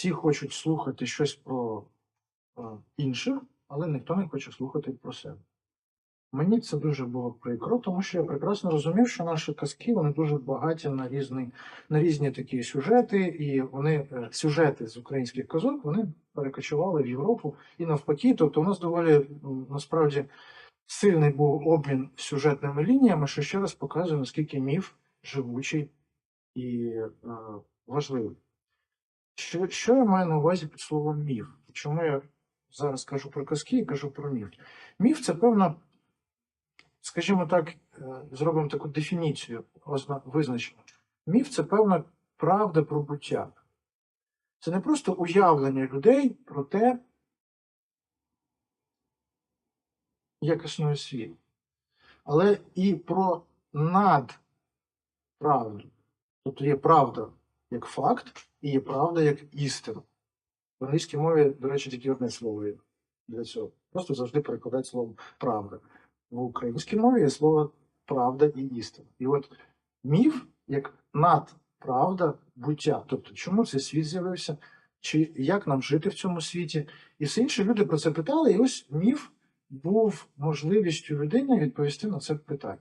всі хочуть слухати щось про е, інших, але ніхто не хоче слухати про себе. Мені це дуже було прикро, тому що я прекрасно розумів, що наші казки вони дуже багаті на різні, на різні такі сюжети, і вони е, сюжети з українських казок вони перекочували в Європу і навпаки. Тобто, у нас доволі насправді сильний був обмін сюжетними лініями, що ще раз показує, наскільки міф живучий і е, важливий. Що, що я маю на увазі під словом міф? Чому я зараз кажу про казки і кажу про міф? Міф це певна, скажімо так, е, зробимо таку дефініцію, визначення. Міф це певна правда про буття. Це не просто уявлення людей про те, як існує світ, але і про надправду. Тобто є правда як факт, і є правда як істина. В англійській мові, до речі, тільки одне слово є для цього. Просто завжди перекладають словом правда. В українській мові є слово правда і істина. І от міф як надправда буття. Тобто, чому цей світ з'явився, чи як нам жити в цьому світі? І все інше люди про це питали, і ось міф був можливістю людини відповісти на це питання.